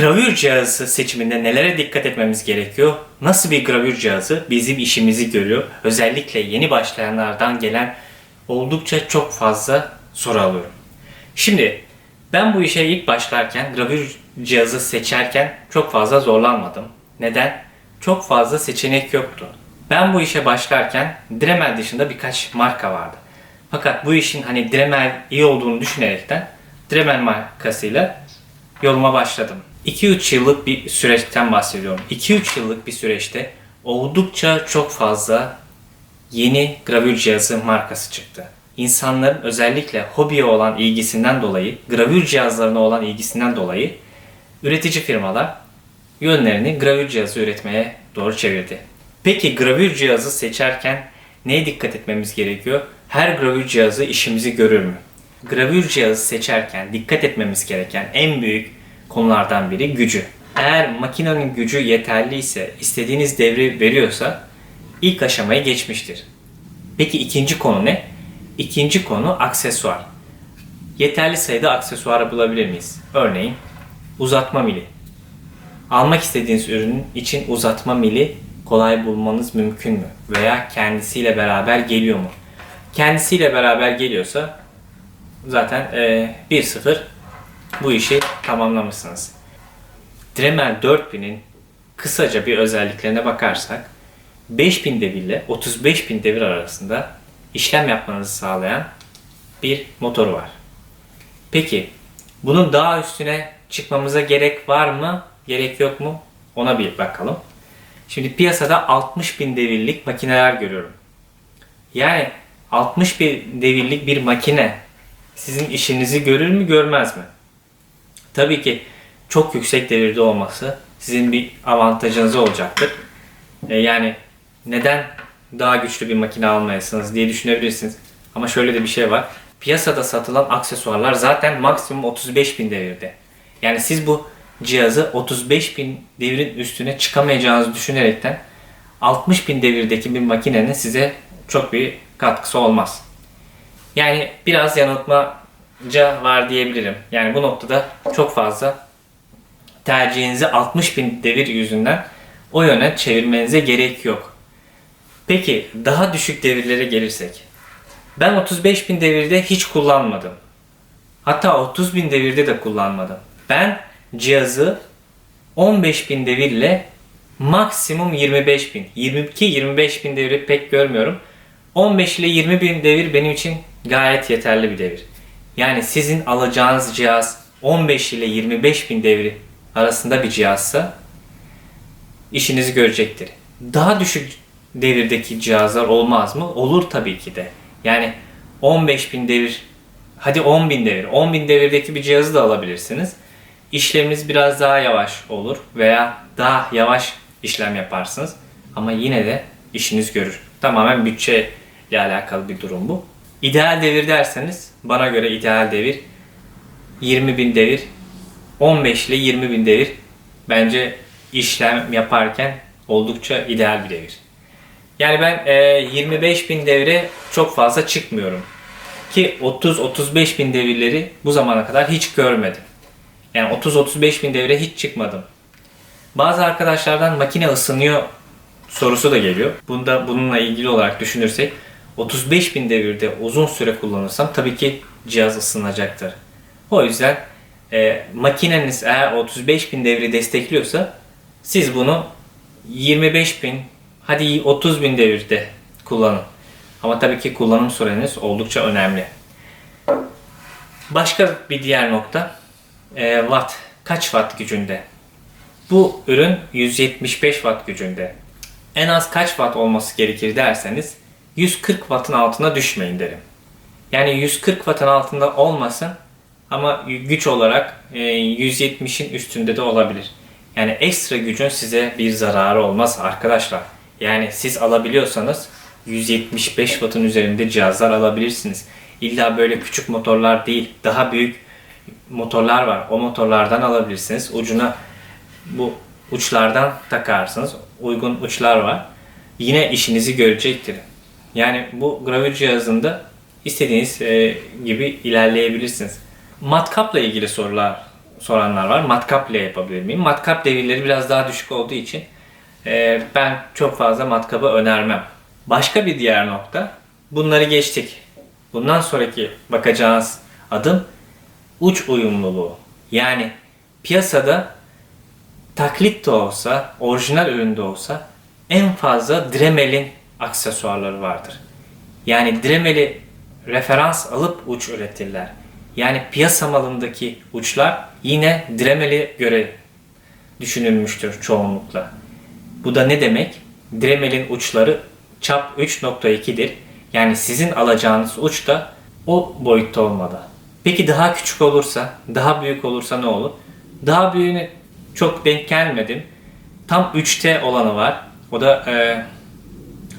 Gravür cihazı seçiminde nelere dikkat etmemiz gerekiyor? Nasıl bir gravür cihazı bizim işimizi görüyor? Özellikle yeni başlayanlardan gelen oldukça çok fazla soru alıyorum. Şimdi ben bu işe ilk başlarken gravür cihazı seçerken çok fazla zorlanmadım. Neden? Çok fazla seçenek yoktu. Ben bu işe başlarken Dremel dışında birkaç marka vardı. Fakat bu işin hani Dremel iyi olduğunu düşünerekten Dremel markasıyla yoluma başladım. 2-3 yıllık bir süreçten bahsediyorum. 2-3 yıllık bir süreçte oldukça çok fazla yeni gravür cihazı markası çıktı. İnsanların özellikle hobiye olan ilgisinden dolayı, gravür cihazlarına olan ilgisinden dolayı üretici firmalar yönlerini gravür cihazı üretmeye doğru çevirdi. Peki gravür cihazı seçerken neye dikkat etmemiz gerekiyor? Her gravür cihazı işimizi görür mü? Gravür cihazı seçerken dikkat etmemiz gereken en büyük konulardan biri gücü. Eğer makinenin gücü yeterli ise, istediğiniz devri veriyorsa ilk aşamayı geçmiştir. Peki ikinci konu ne? İkinci konu aksesuar. Yeterli sayıda aksesuarı bulabilir miyiz? Örneğin uzatma mili. Almak istediğiniz ürünün için uzatma mili kolay bulmanız mümkün mü? Veya kendisiyle beraber geliyor mu? Kendisiyle beraber geliyorsa zaten e, 1-0 bu işi tamamlamışsınız. Dremel 4000'in kısaca bir özelliklerine bakarsak 5000 devir ile 35000 devir arasında işlem yapmanızı sağlayan bir motoru var. Peki bunun daha üstüne çıkmamıza gerek var mı? Gerek yok mu? Ona bir bakalım. Şimdi piyasada 60 bin devirlik makineler görüyorum. Yani 60 bin devirlik bir makine sizin işinizi görür mü görmez mi? Tabii ki çok yüksek devirde olması sizin bir avantajınız olacaktır. E, yani neden daha güçlü bir makine almayasınız diye düşünebilirsiniz. Ama şöyle de bir şey var. Piyasada satılan aksesuarlar zaten maksimum 35 bin devirde. Yani siz bu cihazı 35 bin devirin üstüne çıkamayacağınızı düşünerekten 60 bin devirdeki bir makinenin size çok bir katkısı olmaz. Yani biraz yanıltmaca var diyebilirim. Yani bu noktada çok fazla tercihinizi 60 bin devir yüzünden o yöne çevirmenize gerek yok. Peki daha düşük devirlere gelirsek. Ben 35 bin devirde hiç kullanmadım. Hatta 30 bin devirde de kullanmadım. Ben cihazı 15 bin devirle maksimum 25 bin. 22-25 bin devri pek görmüyorum. 15 ile 20 bin devir benim için gayet yeterli bir devir. Yani sizin alacağınız cihaz 15 ile 25 bin devri arasında bir cihazsa işinizi görecektir. Daha düşük devirdeki cihazlar olmaz mı? Olur tabii ki de. Yani 15 bin devir, hadi 10 bin devir. 10 bin devirdeki bir cihazı da alabilirsiniz. İşleminiz biraz daha yavaş olur veya daha yavaş işlem yaparsınız. Ama yine de işiniz görür. Tamamen bütçe ile alakalı bir durum bu. İdeal devir derseniz bana göre ideal devir 20 bin devir 15 ile 20 bin devir bence işlem yaparken oldukça ideal bir devir. Yani ben e, 25 bin devre çok fazla çıkmıyorum. Ki 30-35 bin devirleri bu zamana kadar hiç görmedim. Yani 30-35 bin devre hiç çıkmadım. Bazı arkadaşlardan makine ısınıyor sorusu da geliyor. Bunda bununla ilgili olarak düşünürsek 35 bin devirde uzun süre kullanırsam tabii ki cihaz ısınacaktır. O yüzden e, makineniz eğer 35 bin devri destekliyorsa siz bunu 25 bin hadi 30 bin devirde kullanın. Ama tabii ki kullanım süreniz oldukça önemli. Başka bir diğer nokta e, watt. Kaç watt gücünde? Bu ürün 175 watt gücünde. En az kaç watt olması gerekir derseniz 140 wattın altına düşmeyin derim. Yani 140 wattın altında olmasın ama güç olarak 170'in üstünde de olabilir. Yani ekstra gücün size bir zararı olmaz arkadaşlar. Yani siz alabiliyorsanız 175 wattın üzerinde cihazlar alabilirsiniz. İlla böyle küçük motorlar değil, daha büyük motorlar var. O motorlardan alabilirsiniz. Ucuna bu uçlardan takarsınız. Uygun uçlar var. Yine işinizi görecektir. Yani bu gravür cihazında istediğiniz e, gibi ilerleyebilirsiniz. Matkapla ilgili sorular soranlar var. Matkap ile yapabilir miyim? Matkap devirleri biraz daha düşük olduğu için e, ben çok fazla matkabı önermem. Başka bir diğer nokta. Bunları geçtik. Bundan sonraki bakacağınız adım uç uyumluluğu. Yani piyasada taklit de olsa, orijinal üründe olsa en fazla Dremel'in aksesuarları vardır. Yani Dremel'i referans alıp uç üretirler. Yani piyasa malındaki uçlar yine Dremel'e göre düşünülmüştür çoğunlukla. Bu da ne demek? Dremel'in uçları çap 3.2'dir. Yani sizin alacağınız uç da o boyutta olmalı. Peki daha küçük olursa, daha büyük olursa ne olur? Daha büyüğüne çok denk gelmedim. Tam 3T olanı var. O da e,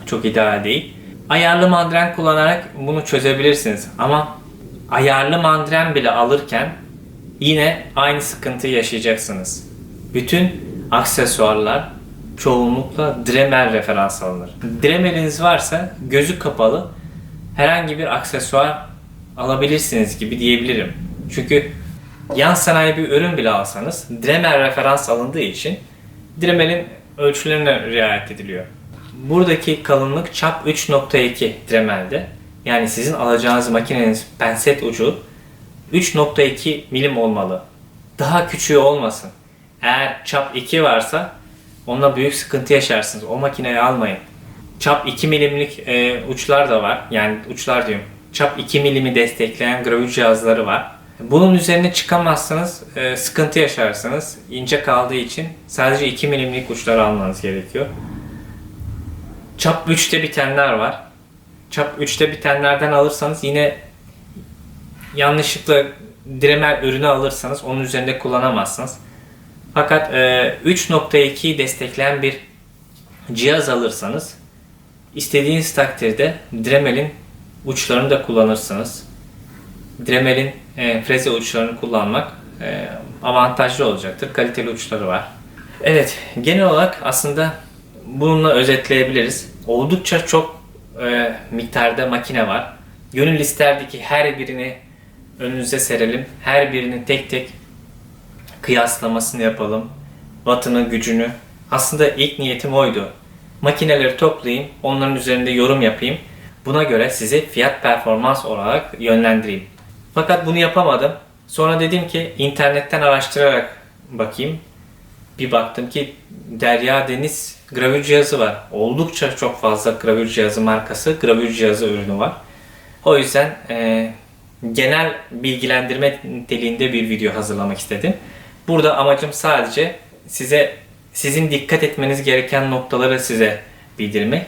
çok ideal değil. Ayarlı mandren kullanarak bunu çözebilirsiniz. Ama ayarlı mandren bile alırken yine aynı sıkıntıyı yaşayacaksınız. Bütün aksesuarlar çoğunlukla Dremel referans alınır. Dremel'iniz varsa gözü kapalı herhangi bir aksesuar alabilirsiniz gibi diyebilirim. Çünkü yan sanayi bir ürün bile alsanız Dremel referans alındığı için Dremel'in ölçülerine riayet ediliyor. Buradaki kalınlık çap 3.2 Dremel'de. Yani sizin alacağınız makineniz penset ucu 3.2 milim olmalı. Daha küçüğü olmasın. Eğer çap 2 varsa onunla büyük sıkıntı yaşarsınız. O makineyi almayın. Çap 2 milimlik e, uçlar da var. Yani uçlar diyorum. Çap 2 milimi destekleyen gravür cihazları var. Bunun üzerine çıkamazsanız e, sıkıntı yaşarsınız. İnce kaldığı için sadece 2 milimlik uçlar almanız gerekiyor. Çap 3'te bitenler var. Çap 3'te bitenlerden alırsanız yine yanlışlıkla Dremel ürünü alırsanız onun üzerinde kullanamazsınız. Fakat e, 3.2'yi destekleyen bir cihaz alırsanız istediğiniz takdirde Dremel'in uçlarını da kullanırsınız. Dremel'in e, freze uçlarını kullanmak e, avantajlı olacaktır. Kaliteli uçları var. Evet, genel olarak aslında bununla özetleyebiliriz. Oldukça çok e, miktarda makine var. Gönül isterdi ki her birini önünüze serelim. Her birini tek tek kıyaslamasını yapalım. Wattının gücünü. Aslında ilk niyetim oydu. Makineleri toplayayım, onların üzerinde yorum yapayım. Buna göre sizi fiyat performans olarak yönlendireyim. Fakat bunu yapamadım. Sonra dedim ki internetten araştırarak bakayım. Bir baktım ki Derya Deniz gravür cihazı var. Oldukça çok fazla gravür cihazı markası, gravür cihazı ürünü var. O yüzden e, genel bilgilendirme niteliğinde bir video hazırlamak istedim. Burada amacım sadece size sizin dikkat etmeniz gereken noktaları size bildirmek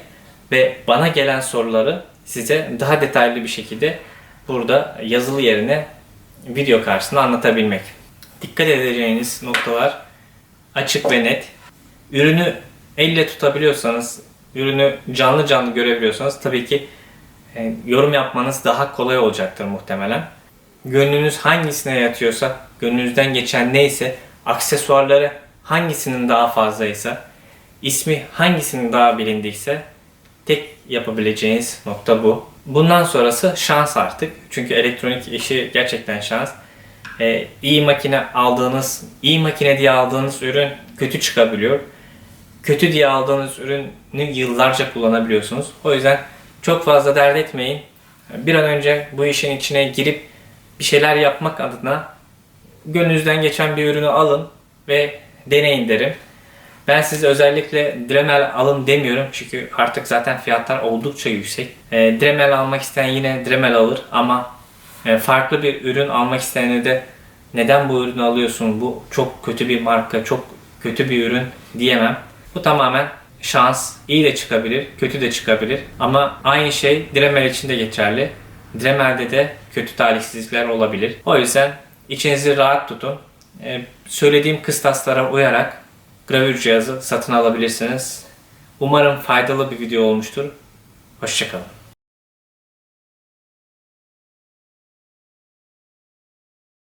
ve bana gelen soruları size daha detaylı bir şekilde burada yazılı yerine video karşısında anlatabilmek. Dikkat edeceğiniz noktalar açık ve net. Ürünü elle tutabiliyorsanız, ürünü canlı canlı görebiliyorsanız tabii ki e, yorum yapmanız daha kolay olacaktır muhtemelen. Gönlünüz hangisine yatıyorsa, gönlünüzden geçen neyse, aksesuarları hangisinin daha fazlaysa, ismi hangisinin daha bilindiyse tek yapabileceğiniz nokta bu. Bundan sonrası şans artık. Çünkü elektronik işi gerçekten şans. Ee, iyi makine aldığınız, iyi makine diye aldığınız ürün kötü çıkabiliyor. Kötü diye aldığınız ürünü yıllarca kullanabiliyorsunuz. O yüzden çok fazla dert etmeyin. Bir an önce bu işin içine girip bir şeyler yapmak adına gönlünüzden geçen bir ürünü alın ve deneyin derim. Ben size özellikle Dremel alın demiyorum çünkü artık zaten fiyatlar oldukça yüksek. E, Dremel almak isteyen yine Dremel alır ama e, farklı bir ürün almak isteyene de neden bu ürünü alıyorsun, bu çok kötü bir marka, çok kötü bir ürün diyemem. Bu tamamen şans. İyi de çıkabilir, kötü de çıkabilir. Ama aynı şey Dremel için de geçerli. Dremel'de de kötü talihsizlikler olabilir. O yüzden içinizi rahat tutun. Ee, söylediğim kıstaslara uyarak gravür cihazı satın alabilirsiniz. Umarım faydalı bir video olmuştur. Hoşçakalın.